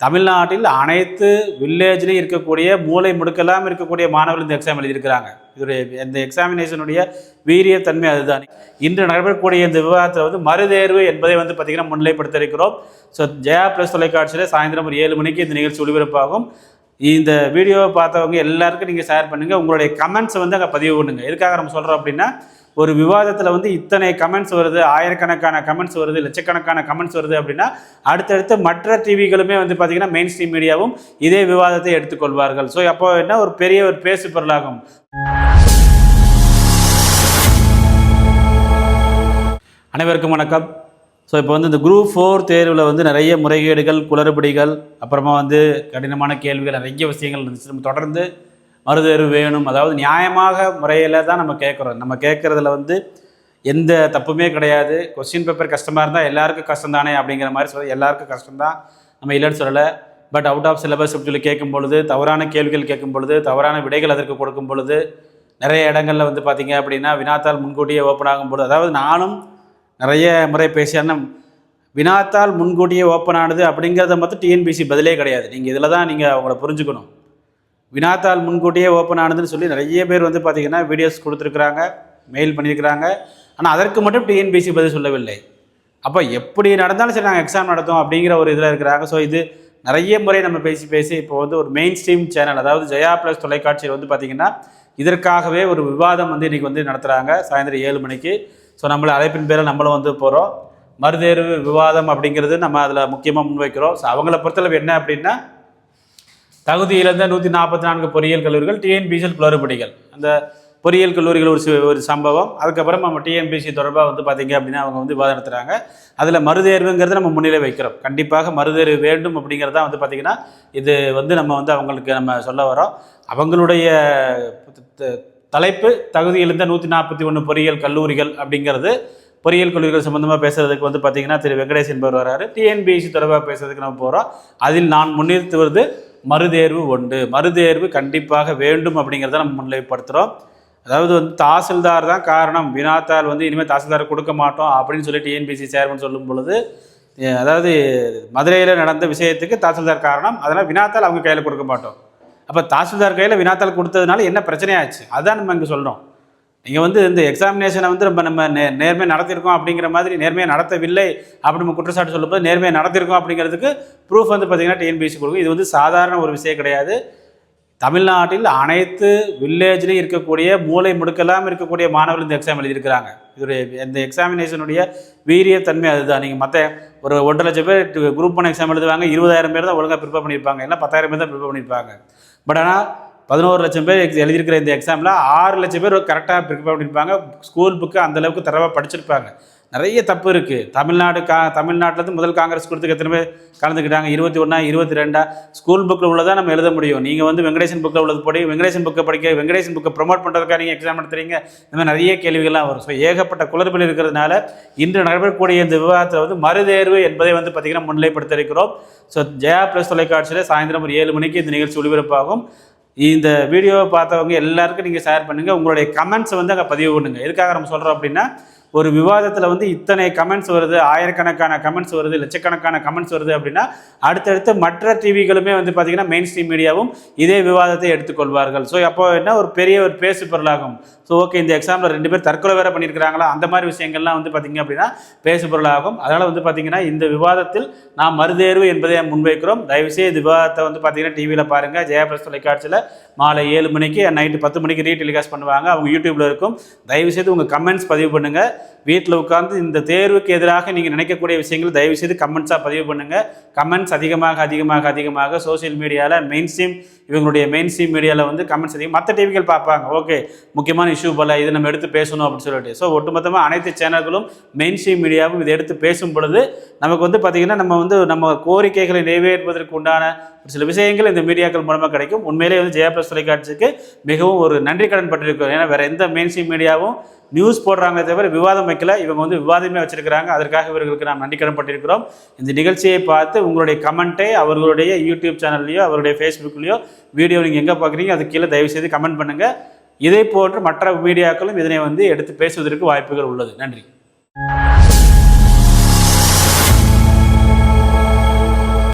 தமிழ்நாட்டில் அனைத்து வில்லேஜ்லேயும் இருக்கக்கூடிய மூளை முடுக்கெல்லாம் இருக்கக்கூடிய மாணவர்கள் இந்த எக்ஸாம் எழுதியிருக்கிறாங்க. இதோடைய இந்த எக்ஸாமினேஷனுடைய வீரியத்தன்மை அதுதான். இன்று நடைபெறக்கூடிய இந்த விவாதத்தில் வந்து மறுதேர்வு என்பதை வந்து பார்த்திங்கன்னா முன்னிலைப்படுத்த இருக்கிறோம். ஸோ ஜெயா ப்ளஸ் தொலைக்காட்சியில் சாயந்தரம் ஒரு ஏழு மணிக்கு இந்த நிகழ்ச்சி ஒளிபரப்பாகும். இந்த வீடியோவை பார்த்தவங்க எல்லாருக்கும் நீங்கள் ஷேர் பண்ணுங்கள் உங்களுடைய கமெண்ட்ஸை வந்து அங்கே பதிவு பண்ணுங்கள் எதுக்காக நம்ம சொல்கிறோம் அப்படின்னா ஒரு விவாதத்தில் வந்து இத்தனை கமெண்ட்ஸ் வருது ஆயிரக்கணக்கான கமெண்ட்ஸ் வருது லட்சக்கணக்கான கமெண்ட்ஸ் வருது அப்படின்னா அடுத்தடுத்து மற்ற டிவிகளுமே வந்து பார்த்திங்கன்னா மெயின் ஸ்ட்ரீம் மீடியாவும் இதே விவாதத்தை எடுத்துக்கொள்வார்கள். ஸோ அப்போ என்ன? ஒரு பெரிய ஒரு பேசு பொருளாகும். அனைவருக்கும் வணக்கம். ஸோ இப்போ வந்து இந்த குரூப் ஃபோர் தேர்வில் வந்து நிறைய முறைகேடுகள் குளறுபடிகள் அப்புறமா வந்து கடினமான கேள்விகள் நிறைய விஷயங்கள் இருந்துச்சு. நம்ம தொடர்ந்து மறுதேர்வு வேணும். அதாவது நியாயமாக முறையில் தான் நம்ம கேட்குறோம் நம்ம கேட்குறதுல வந்து எந்த தப்புமே கிடையாது. கொஸ்டின் பேப்பர் கஷ்டமாக இருந்தால் எல்லாருக்கும் கஷ்டம் தானே அப்படிங்கிற மாதிரி சொல்ல எல்லாருக்கும் கஷ்டம்தான். நம்ம இல்லைன்னு சொல்லலை. பட் அவுட் ஆஃப் சிலபஸ் அப்படின்னு சொல்லி கேட்கும் பொழுது தவறான கேள்விகள் கேட்கும் பொழுது தவறான விடைகள் அதற்கு கொடுக்கும் பொழுது நிறைய இடங்களில் வந்து பார்த்தீங்க அப்படின்னா வினாத்தால் முன்கூட்டியே ஓப்பன் ஆகும் பொழுது அதாவது நானும் நிறைய முறை பேசியான வினாத்தால் முன்கூட்டியே ஓப்பன் ஆனது அப்படிங்கிறத மட்டும் டிஎன்பிசி பதிலே கிடையாது. நீங்கள் இதில் தான் நீங்கள் அவங்கள புரிஞ்சுக்கணும். வினாத்தாள் முன்கூட்டியே ஓப்பன் ஆனதுன்னு சொல்லி நிறைய பேர் வந்து பார்த்தீங்கன்னா வீடியோஸ் கொடுத்துருக்குறாங்க மெயில் பண்ணியிருக்கிறாங்க. ஆனால் அதற்கு மட்டும் டிஎன்பிசி பதில் சொல்லவில்லை. அப்போ எப்படி நடந்தாலும் சரி நாங்கள் எக்ஸாம் நடத்தோம் அப்படிங்கிற ஒரு இதில் இருக்கிறாங்க. ஸோ இது நிறைய முறை நம்ம பேசி பேசி இப்போ வந்து ஒரு மெயின் ஸ்ட்ரீம் சேனல் அதாவது ஜெயா ப்ளஸ் தொலைக்காட்சியில் வந்து பார்த்திங்கன்னா இதற்காகவே ஒரு விவாதம் வந்து இன்றைக்கி வந்து நடத்துகிறாங்க சாயந்தரம் ஏழு மணிக்கு. ஸோ நம்மளை அழைப்பின் பேரில் நம்மளும் வந்து போகிறோம் மறுதேர்வு விவாதம் அப்படிங்கிறது நம்ம அதில் முக்கியமாக முன்வைக்கிறோம். ஸோ அவங்கள பொறுத்தளவு என்ன அப்படின்னா தகுதி இழந்த நூற்றி நாற்பத்தி நான்கு பொறியியல் கல்லூரிகள் டிஎன்பிசியில் குளறுபடிகள். அந்த பொறியியல் கல்லூரிகள் ஒரு ஒரு சம்பவம். அதுக்கப்புறம் நம்ம டிஎன்பிசி தொடர்பாக வந்து பார்த்திங்க அப்படின்னா அவங்க வந்து விவாதம் நடத்துகிறாங்க அதில் மறுதேர்வுங்கிறத நம்ம முன்னிலை வைக்கிறோம். கண்டிப்பாக மறுதேர்வு வேண்டும் அப்படிங்கிறதா வந்து பார்த்திங்கன்னா இது வந்து நம்ம வந்து அவங்களுக்கு நம்ம சொல்ல வரோம் அவங்களுடைய தலைப்பு தகுதி இழந்த நூற்றி நாற்பத்தி ஒன்று பொறியியல் கல்லூரிகள் அப்படிங்கிறது பொறியியல் கல்லூரிகள் சம்மந்தமாக பேசுகிறதுக்கு வந்து பார்த்தீங்கன்னா திரு வெங்கடேஷ் என்பவர் வராரு டிஎன்பிஎஸ்சி தொடர்பாக பேசுறதுக்கு நம்ம போகிறோம் அதில் நான் முன்னிறுத்துவது மறுதேர்வு உண்டு. மறுதேர்வு கண்டிப்பாக வேண்டும் அப்படிங்கிறத நம்ம முன்னிலைப்படுத்துகிறோம் அதாவது வந்து தாசில்தார் தான் காரணம். வினாத்தால் வந்து இனிமேல் தாசில்தார் கொடுக்க மாட்டோம் அப்படின்னு சொல்லி டிஎன்பிசி சேர்மன் சொல்லும் பொழுது அதாவது மதுரையில் நடந்த விஷயத்துக்கு தாசில்தார் காரணம். அதனால் வினாத்தால் அவங்க கையில் கொடுக்க மாட்டோம். அப்போ தாசில்தார் கையில் வினாத்தால் கொடுத்ததுனால என்ன பிரச்சனையாச்சு? அதான் நம்ம இங்கே சொல்கிறோம் நீங்கள் வந்து இந்த எக்ஸாமினேஷனை வந்து நம்ம நம்ம நே நேர்மையாக நடத்தியிருக்கோம் அப்படிங்கிற மாதிரி நேர்மையாக நடத்தவில்லை அப்படி நம்ம குற்றச்சாட்டு சொல்லும்போது நேர்மையாக நடத்தியிருக்கோம் அப்படிங்கிறதுக்கு ப்ரூஃப் வந்து பார்த்தீங்கன்னா டிஎன்பிசி கொடுக்கும். இது வந்து சாதாரண ஒரு விஷயம் கிடையாது. தமிழ்நாட்டில் அனைத்து வில்லேஜ்லேயும் இருக்கக்கூடிய மூளை முடுக்கெல்லாம் இருக்கக்கூடிய மாணவர்கள் இந்த எக்ஸாம் எழுதியிருக்கிறாங்க. இதோடைய இந்த எக்ஸாமினேஷனுடைய வீரியத்தன்மை அதுதான். நீங்கள் மற்ற ஒரு ஒன்றரை லட்சம் பேர் குரூப் ஒன் எக்ஸாம் எழுதுவாங்க இருபதாயிரம் பேர் தான் ஒழுங்காக ப்ரிப்பேர் பண்ணியிருப்பாங்க. இல்லை பத்தாயிரம் பேர் தான் ப்ரிப்பேர் பண்ணியிருப்பாங்க. பட் ஆனால் பதினோரு லட்சம் பேர் எழுதியிருக்கிற இந்த எக்ஸாமில் ஆறு லட்சம் பேர் கரெக்டாக ப்ரிப்பேர் பண்ணியிருப்பாங்க. ஸ்கூல் புக்கு அந்தளவுக்கு தரவாக படிச்சிருப்பாங்க. நிறைய தப்பு இருக்குது தமிழ்நாடு கா தமிழ்நாட்டிலேருந்து முதல் காங்கிரஸ் கொடுத்துக்கு எத்தனை பேர் கலந்துக்கிட்டாங்க? இருபத்தி ஒன்றா இருபத்தி ரெண்டா? ஸ்கூல் புக்கில் உள்ளதான் நம்ம எழுத முடியும். நீங்கள் வந்து வெங்கடேசன் புக்கில் உள்ளது படி வெங்கடேசன் புக்கை படிக்க வெங்கடேசன் புக்கை ப்ரொமோட் பண்ணுறதுக்காக நீங்கள் எக்ஸாம் நடத்துறீங்க இந்த மாதிரி நிறைய கேள்விகள்லாம் வரும். ஸோ ஏகப்பட்ட குளறுபடி இருக்கிறதுனால இன்று நடைபெறக்கூடிய இந்த விவாதத்தில் வந்து மறுதேர்வு என்பதை வந்து பார்த்திங்கன்னா முன்னிலைப்படுத்த இருக்கிறோம் ஸோ ஜெயா ப்ளஸ் தொலைக்காட்சியில் சாயந்தரம் ஒரு ஏழு மணிக்கு இந்த நிகழ்ச்சி ஒளிபரப்பாகும். இந்த வீடியோவை பார்த்தவங்க எல்லாருக்கும் நீங்கள் ஷேர் பண்ணுங்கள் உங்களுடைய கமெண்ட்ஸை வந்து அங்கே பதிவு பண்ணுங்கள் எதுக்காக நம்ம சொல்கிறோம் அப்படின்னா ஒரு விவாதத்தில் வந்து இத்தனை கமெண்ட்ஸ் வருது ஆயிரக்கணக்கான கமெண்ட்ஸ் வருது லட்சக்கணக்கான கமெண்ட்ஸ் வருது அப்படின்னா அடுத்தடுத்து மற்ற டிவிகளுமே வந்து பார்த்திங்கன்னா மெயின் ஸ்ட்ரீம் மீடியாவும் இதே விவாதத்தை எடுத்துக்கொள்வார்கள். ஸோ அப்போ என்ன? ஒரு பெரிய ஒரு பேசு பொருளாகும். ஸோ ஓகே இந்த எக்ஸாமில் ரெண்டு பேர் தற்கொலை வேற பண்ணியிருக்கிறாங்களா? அந்த மாதிரி விஷயங்கள்லாம் வந்து பார்த்திங்க அப்படின்னா பேசு பொருளாகும். அதனால் வந்து பார்த்திங்கன்னா இந்த விவாதத்தில் நாம் மறுதேர்வு என்பதை முன்வைக்கிறோம். தயவுசெய்து இந்த விவாதத்தை வந்து பார்த்திங்கன்னா டிவியில் பாருங்கள் ஜெயபிரஸ் தொலைக்காட்சியில் மாலை ஏழு மணிக்கு நைட்டு பத்து மணிக்கு ரீடெலிகாஸ்ட் பண்ணுவாங்க. அவங்க யூடியூப்பில் இருக்கும். தயவுசெய்து உங்கள் கமெண்ட்ஸ் பதிவு பண்ணுங்கள் வீட்டில் உட்காந்து இந்த தேர்வுக்கு எதிராக நீங்கள் நினைக்கக்கூடிய விஷயங்கள் தயவுசெய்து கமெண்ட்ஸாக பதிவு பண்ணுங்கள் கமெண்ட்ஸ் அதிகமாக அதிகமாக அதிகமாக சோஷியல் மீடியாவில் மெயின் ஸ்ட்ரீம் இவங்களுடைய மெயின் ஸ்ட்ரீம் மீடியாவில் வந்து கமெண்ட்ஸ் அதிகம். மற்ற டிவிகள் பார்ப்பாங்க. ஓகே முக்கியமான இஷ்யூ போல இது நம்ம எடுத்து பேசணும் அப்படின்னு சொல்லிட்டு. ஸோ ஒட்டுமொத்தமாக அனைத்து சேனல்களும் மெயின் ஸ்ட்ரீம் மீடியாவும் இதை எடுத்து பேசும் பொழுது நமக்கு வந்து பார்த்திங்கன்னா நம்ம வந்து நம்ம கோரிக்கைகளை நிறைவேற்றுவதற்கு உண்டான ஒரு சில விஷயங்கள் இந்த மீடியாக்கள் மூலமாக கிடைக்கும். உண்மையிலே வந்து ஜெயா ப்ளஸ் தொலைக்காட்சிக்கு மிகவும் ஒரு நன்றி கடன் பட்டிருக்கோம் ஏன்னா வேறு எந்த மெயின் ஸ்ட்ரீம் மீடியாவும் நியூஸ் போடுறாங்க தவிர விவாதம் வைக்கல. இவங்க வந்து விவாதமே வச்சிருக்கிறாங்க. அதற்காக இவர்களுக்கு நாம் நன்றிக்கடன் பட்டிருக்கிறோம் இந்த நிகழ்ச்சியை பார்த்து உங்களுடைய கமெண்ட்டை அவர்களுடைய யூடியூப் சேனல்லையோ அவருடைய ஃபேஸ்புக்லேயோ வீடியோ நீங்கள் எங்கே பார்க்குறீங்க அது கீழே தயவு செய்து கமெண்ட் பண்ணுங்கள் இதை போன்று மற்ற மீடியாக்களும் இதனை வந்து எடுத்து பேசுவதற்கு வாய்ப்புகள் உள்ளது. நன்றி.